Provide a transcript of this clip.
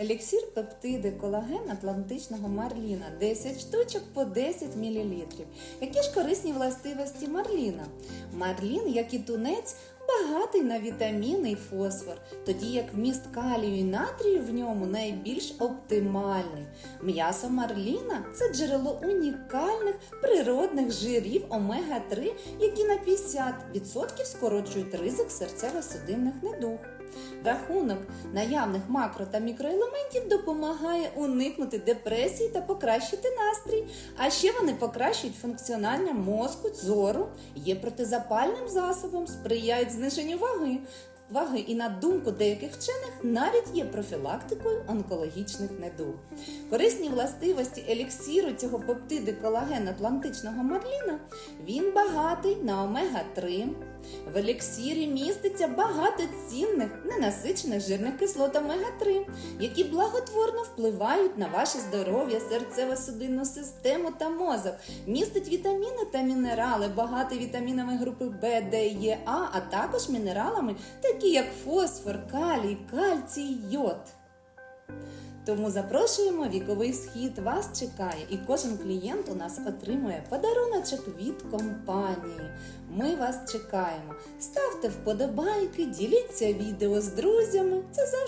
Еліксір пептиди колаген атлантичного марліна 10 штучок по 10 мл. Які ж корисні властивості марліна? Марлін, як і тунець, багатий на вітаміни і фосфор, тоді як вміст калію і натрію в ньому найбільш оптимальний. М'ясо марліна це джерело унікальних природних жирів омега-3, які на 50% скорочують ризик серцево-судинних недуг. Рахунок наявних макро та мікроелементів допомагає уникнути депресії та покращити настрій. А ще вони покращують функціонування мозку, зору, є протизапальним засобом, сприяють зниженню ваги. Ваги і на думку деяких вчених навіть є профілактикою онкологічних недуг. Корисні властивості еліксіру цього пептиди колаген атлантичного марліна. Він багатий на омега-3. В еліксірі міститься багато цінних ненасичених жирних кислот омега-3, які благотворно впливають на ваше здоров'я, серцево-судинну систему та мозок. Містить вітаміни та мінерали, багатий вітамінами групи В, Д, Е, А, а також мінералами, такі як фосфор, калій, кальцій, йод. Тому запрошуємо віковий схід. Вас чекає, і кожен клієнт у нас отримує подаруночок від компанії. Ми вас чекаємо. Ставте вподобайки, діліться відео з друзями. Це завжди.